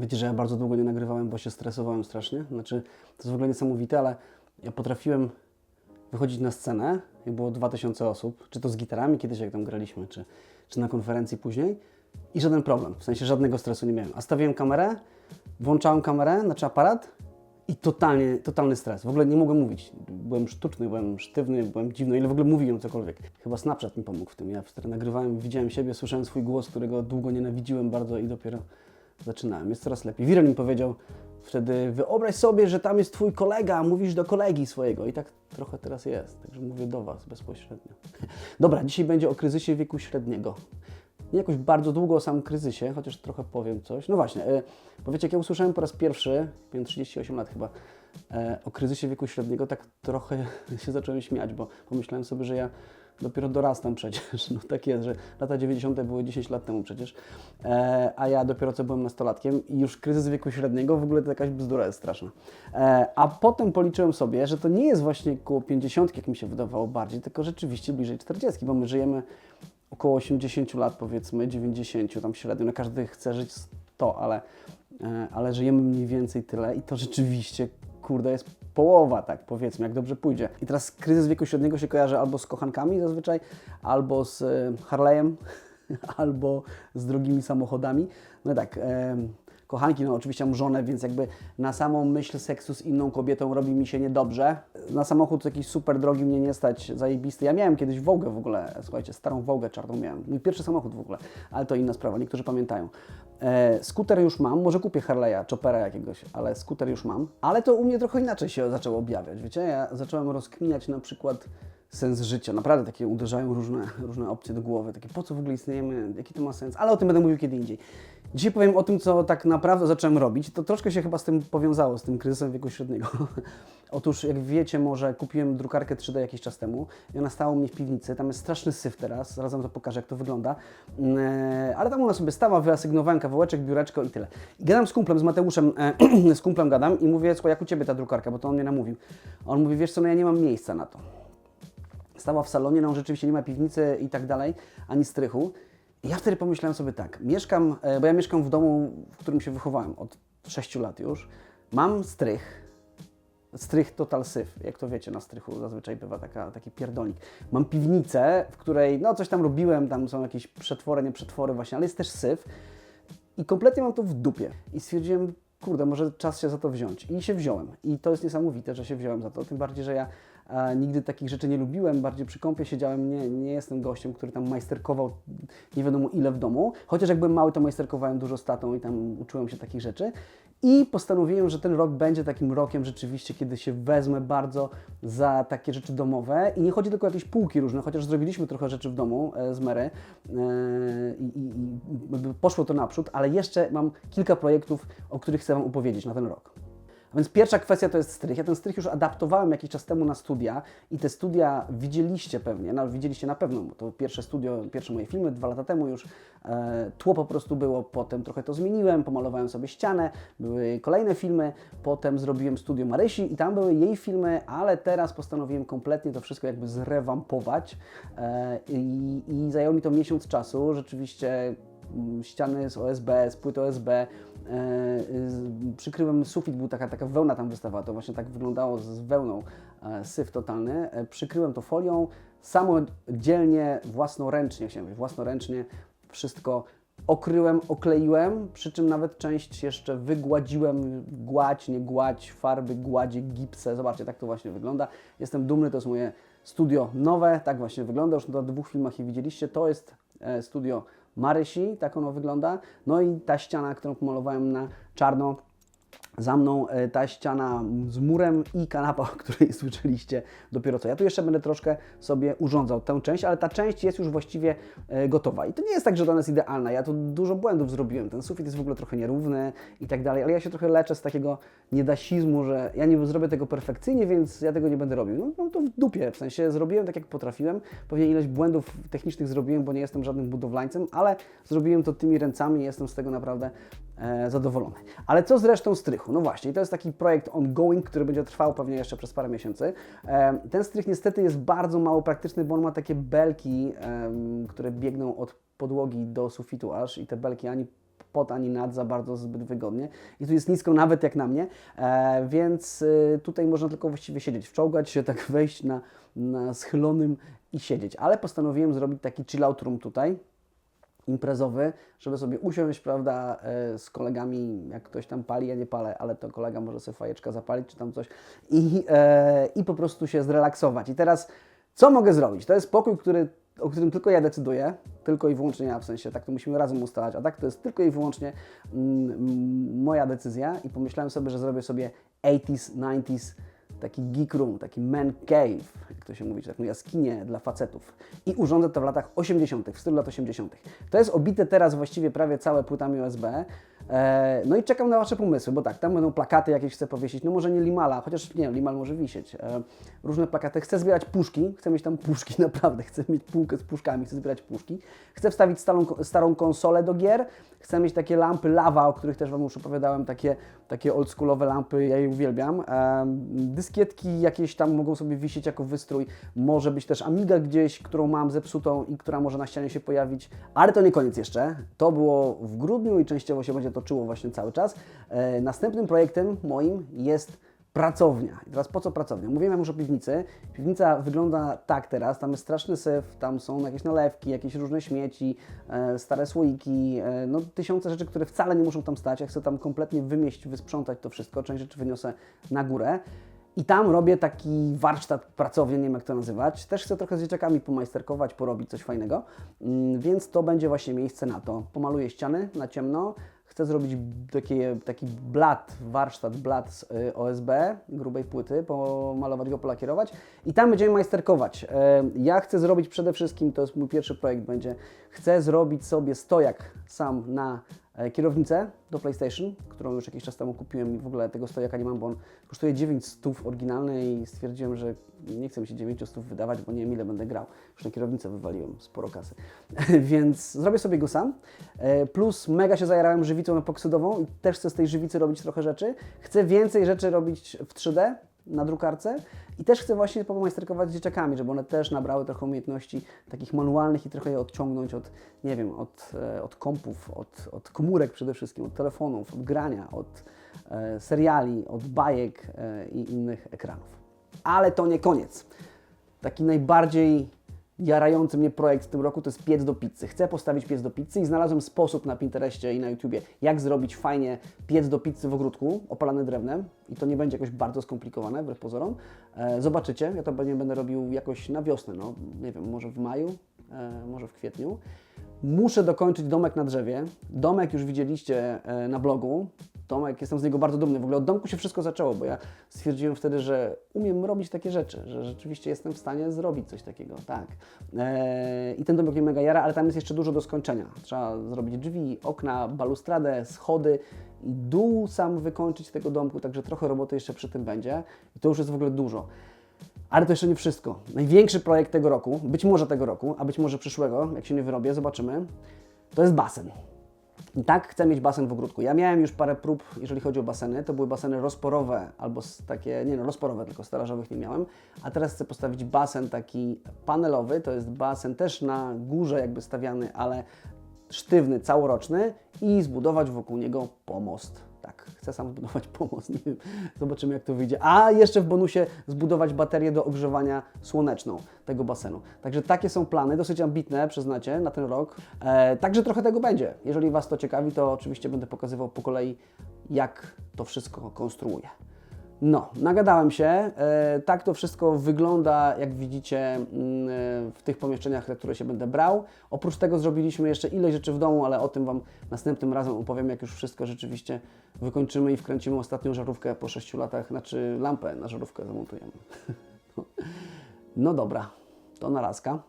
Wiecie, że ja bardzo długo nie nagrywałem, bo się stresowałem strasznie. Znaczy, to jest w ogóle niesamowite, ale ja potrafiłem wychodzić na scenę, jak było 2000 osób, czy to z gitarami kiedyś, jak tam graliśmy, czy, czy na konferencji później i żaden problem, w sensie żadnego stresu nie miałem. A stawiałem kamerę, włączałem kamerę, znaczy aparat i totalnie, totalny stres. W ogóle nie mogłem mówić. Byłem sztuczny, byłem sztywny, byłem dziwny, ile w ogóle mówiłem cokolwiek. Chyba Snapchat mi pomógł w tym. Ja wtedy nagrywałem, widziałem siebie, słyszałem swój głos, którego długo nienawidziłem bardzo i dopiero zaczynałem. Jest coraz lepiej. Wiren mi powiedział wtedy, wyobraź sobie, że tam jest twój kolega, mówisz do kolegi swojego. I tak trochę teraz jest, także mówię do Was bezpośrednio. Dobra, dzisiaj będzie o kryzysie wieku średniego. Nie jakoś bardzo długo o samym kryzysie, chociaż trochę powiem coś. No właśnie, e, bo wiecie, jak ja usłyszałem po raz pierwszy, miałem 38 lat chyba, e, o kryzysie wieku średniego, tak trochę się zacząłem śmiać, bo pomyślałem sobie, że ja dopiero dorastam przecież. No tak jest, że lata 90. były 10 lat temu przecież, e, a ja dopiero co byłem nastolatkiem i już kryzys wieku średniego w ogóle to jakaś bzdura jest straszna. E, a potem policzyłem sobie, że to nie jest właśnie koło 50, jak mi się wydawało bardziej, tylko rzeczywiście bliżej 40, bo my żyjemy około 80 lat, powiedzmy 90 tam średnio. No każdy chce żyć 100, ale, e, ale żyjemy mniej więcej tyle i to rzeczywiście, kurde, jest połowa, tak powiedzmy, jak dobrze pójdzie. I teraz kryzys wieku średniego się kojarzy albo z kochankami zazwyczaj, albo z e, Harley'em, albo z drogimi samochodami. No tak, e, kochanki, no oczywiście mam żonę, więc jakby na samą myśl seksu z inną kobietą robi mi się niedobrze. Na samochód jakiś super drogi mnie nie stać, zajebisty. Ja miałem kiedyś Wołgę w ogóle, słuchajcie, starą Wołgę czarną miałem. Mój pierwszy samochód w ogóle, ale to inna sprawa, niektórzy pamiętają. E, skuter już mam, może kupię Harley'a, Chopera jakiegoś, ale skuter już mam. Ale to u mnie trochę inaczej się zaczęło objawiać, wiecie? Ja zacząłem rozkminiać na przykład sens życia. Naprawdę takie uderzają różne, różne opcje do głowy. Takie po co w ogóle istniejemy, jaki to ma sens, ale o tym będę mówił kiedy indziej. Dzisiaj powiem o tym, co tak naprawdę zacząłem robić. To troszkę się chyba z tym powiązało, z tym kryzysem wieku średniego. Otóż, jak wiecie, może kupiłem drukarkę 3D jakiś czas temu i ona stała u mnie w piwnicy. Tam jest straszny syf teraz, zaraz wam to pokażę, jak to wygląda. Yy, ale tam ona sobie stała, wyasygnowałem kawałeczek, biureczko i tyle. I gadam z kumplem, z Mateuszem, e, z kumplem gadam i mówię, jak u Ciebie ta drukarka, bo to on mnie namówił. On mówi, wiesz co, no ja nie mam miejsca na to stała w salonie, no rzeczywiście nie ma piwnicy i tak dalej, ani strychu. I ja wtedy pomyślałem sobie tak, mieszkam, e, bo ja mieszkam w domu, w którym się wychowałem od 6 lat już. Mam strych, strych total syf, jak to wiecie, na strychu zazwyczaj bywa taka, taki pierdolnik. Mam piwnicę, w której, no coś tam robiłem, tam są jakieś przetwory, nie przetwory właśnie, ale jest też syf. I kompletnie mam to w dupie. I stwierdziłem, kurde, może czas się za to wziąć. I się wziąłem. I to jest niesamowite, że się wziąłem za to. Tym bardziej, że ja nigdy takich rzeczy nie lubiłem. Bardziej przy kąpie siedziałem. Nie, nie jestem gościem, który tam majsterkował nie wiadomo ile w domu. Chociaż jak byłem mały, to majsterkowałem dużo z tatą i tam uczyłem się takich rzeczy. I postanowiłem, że ten rok będzie takim rokiem rzeczywiście, kiedy się wezmę bardzo za takie rzeczy domowe. I nie chodzi tylko o jakieś półki różne, chociaż zrobiliśmy trochę rzeczy w domu e, z Mary e, i, i, i poszło to naprzód, ale jeszcze mam kilka projektów, o których chcę Wam opowiedzieć na ten rok. A więc pierwsza kwestia to jest strych. Ja ten strych już adaptowałem jakiś czas temu na studia i te studia widzieliście pewnie, no widzieliście na pewno, bo to pierwsze studio, pierwsze moje filmy dwa lata temu już. E, tło po prostu było, potem trochę to zmieniłem, pomalowałem sobie ścianę, były kolejne filmy, potem zrobiłem studio Marysi i tam były jej filmy, ale teraz postanowiłem kompletnie to wszystko jakby zrewampować e, i, i zajęło mi to miesiąc czasu. Rzeczywiście mm, ściany z OSB, z płyt OSB, przykryłem sufit, był taka, taka wełna tam wystawała, to właśnie tak wyglądało z wełną, e, syf totalny. E, Przykryłem to folią, samodzielnie, własnoręcznie, chciałem własnoręcznie wszystko okryłem, okleiłem, przy czym nawet część jeszcze wygładziłem, gładź, nie gładź, farby, gładzie, gipsę, zobaczcie, tak to właśnie wygląda. Jestem dumny, to jest moje studio nowe, tak właśnie wygląda, już na dwóch filmach je widzieliście, to jest e, studio Marysi, tak ono wygląda, no i ta ściana, którą pomalowałem na czarno, za mną e, ta ściana z murem i kanapa, o której słyszeliście dopiero co. Ja tu jeszcze będę troszkę sobie urządzał tę część, ale ta część jest już właściwie e, gotowa. I to nie jest tak, że ona jest idealna. Ja tu dużo błędów zrobiłem. Ten sufit jest w ogóle trochę nierówny i tak dalej, ale ja się trochę leczę z takiego niedasizmu, że ja nie zrobię tego perfekcyjnie, więc ja tego nie będę robił. No, no to w dupie, w sensie zrobiłem tak, jak potrafiłem. Pewnie ileś błędów technicznych zrobiłem, bo nie jestem żadnym budowlańcem, ale zrobiłem to tymi ręcami i jestem z tego naprawdę zadowolony. Ale co z resztą strychu? No właśnie, to jest taki projekt ongoing, który będzie trwał pewnie jeszcze przez parę miesięcy. E, ten strych niestety jest bardzo mało praktyczny, bo on ma takie belki, które biegną od podłogi do sufitu aż i te belki ani pod ani nad za bardzo zbyt wygodnie. I tu jest nisko nawet jak na mnie, e, więc y, tutaj można tylko właściwie siedzieć, wczołgać się, tak wejść na, na schylonym i siedzieć. Ale postanowiłem zrobić taki chill out room tutaj, imprezowy, żeby sobie usiąść, prawda, e, z kolegami, jak ktoś tam pali, ja nie palę, ale to kolega może sobie fajeczka zapalić, czy tam coś i, e, i po prostu się zrelaksować. I teraz, co mogę zrobić? To jest pokój, który, o którym tylko ja decyduję, tylko i wyłącznie ja, w sensie, tak to musimy razem ustalać, a tak to jest tylko i wyłącznie mm, moja decyzja i pomyślałem sobie, że zrobię sobie 80s, 90s, taki geek room, taki man cave, jak to się mówi, taką jaskinię dla facetów. I urządzę to w latach 80., w stylu lat 80. To jest obite teraz właściwie prawie całe płytami USB. E, no i czekam na Wasze pomysły, bo tak, tam będą plakaty jakieś chcę powiesić, no może nie Limala, chociaż nie, Limal może wisieć. E, różne plakaty. Chcę zbierać puszki, chcę mieć tam puszki, naprawdę, chcę mieć półkę z puszkami, chcę zbierać puszki. Chcę wstawić starą, starą konsolę do gier, chcę mieć takie lampy lawa, o których też Wam już opowiadałem, takie, takie oldschoolowe lampy, ja je uwielbiam. Dyskietki jakieś tam mogą sobie wisieć jako wystrój, może być też Amiga gdzieś, którą mam zepsutą i która może na ścianie się pojawić, ale to nie koniec jeszcze. To było w grudniu i częściowo się będzie toczyło właśnie cały czas. E, następnym projektem moim jest pracownia. I teraz po co pracownia? Mówiłem już o piwnicy. Piwnica wygląda tak teraz, tam jest straszny syf, tam są jakieś nalewki, jakieś różne śmieci, e, stare słoiki, e, no tysiące rzeczy, które wcale nie muszą tam stać. Ja chcę tam kompletnie wymieść, wysprzątać to wszystko, część rzeczy wyniosę na górę. I tam robię taki warsztat, pracownię, nie wiem jak to nazywać. Też chcę trochę z dzieciakami pomajsterkować, porobić coś fajnego, Mm, więc to będzie właśnie miejsce na to. Pomaluję ściany na ciemno, chcę zrobić takie, taki blat, warsztat, blat z y, OSB, grubej płyty, pomalować go, polakierować i tam będziemy majsterkować. E, Ja chcę zrobić przede wszystkim, to jest mój pierwszy projekt będzie, chcę zrobić sobie stojak sam na kierownicę do PlayStation, którą już jakiś czas temu kupiłem i w ogóle tego stojaka nie mam, bo on kosztuje 9 stów oryginalny i stwierdziłem, że nie chcę mi się 9 stów wydawać, bo nie wiem ile będę grał. Już na kierownicę wywaliłem sporo kasy. Więc zrobię sobie go sam. E, Plus mega się zajarałem żywicą epoksydową i też chcę z tej żywicy robić trochę rzeczy. Chcę więcej rzeczy robić w 3D na drukarce i też chcę właśnie pomajsterkować z dzieciakami, żeby one też nabrały trochę umiejętności takich manualnych i trochę je odciągnąć od, nie wiem, od, e, od kompów, od, od komórek przede wszystkim, od telefonów, od grania, od e, seriali, od bajek e, i innych ekranów. Ale to nie koniec. Taki najbardziej jarający mnie projekt w tym roku to jest piec do pizzy. Chcę postawić piec do pizzy i znalazłem sposób na Pinterestie i na YouTubie, jak zrobić fajnie piec do pizzy w ogródku opalany drewnem i to nie będzie jakoś bardzo skomplikowane, wbrew pozorom. E, zobaczycie, ja to pewnie będę robił jakoś na wiosnę, no nie wiem, może w maju, e, może w kwietniu. Muszę dokończyć domek na drzewie. Domek już widzieliście e, na blogu. Domek, jestem z niego bardzo dumny. W ogóle od domku się wszystko zaczęło, bo ja stwierdziłem wtedy, że umiem robić takie rzeczy, że rzeczywiście jestem w stanie zrobić coś takiego, tak. E, I ten domek mnie mega jara, ale tam jest jeszcze dużo do skończenia. Trzeba zrobić drzwi, okna, balustradę, schody i dół sam wykończyć tego domku, także trochę roboty jeszcze przy tym będzie. I to już jest w ogóle dużo. Ale to jeszcze nie wszystko. Największy projekt tego roku, być może tego roku, a być może przyszłego, jak się nie wyrobię, zobaczymy, to jest basen. Tak chcę mieć basen w ogródku. Ja miałem już parę prób, jeżeli chodzi o baseny. To były baseny rozporowe albo takie, nie no, rozporowe, tylko starażowych nie miałem. A teraz chcę postawić basen taki panelowy. To jest basen też na górze jakby stawiany, ale sztywny, całoroczny i zbudować wokół niego pomost. Tak, chcę sam zbudować pomost, nie wiem, zobaczymy jak to wyjdzie. A jeszcze w bonusie zbudować baterię do ogrzewania słoneczną tego basenu. Także takie są plany, dosyć ambitne, przyznacie, na ten rok. E, także trochę tego będzie. Jeżeli Was to ciekawi, to oczywiście będę pokazywał po kolei, jak to wszystko konstruuję. No, nagadałem się. E, tak to wszystko wygląda, jak widzicie, mm, e, w tych pomieszczeniach, na które się będę brał. Oprócz tego zrobiliśmy jeszcze ileś rzeczy w domu, ale o tym Wam następnym razem opowiem, jak już wszystko rzeczywiście wykończymy i wkręcimy ostatnią żarówkę po 6 latach, znaczy lampę na żarówkę zamontujemy. No dobra, to narazka.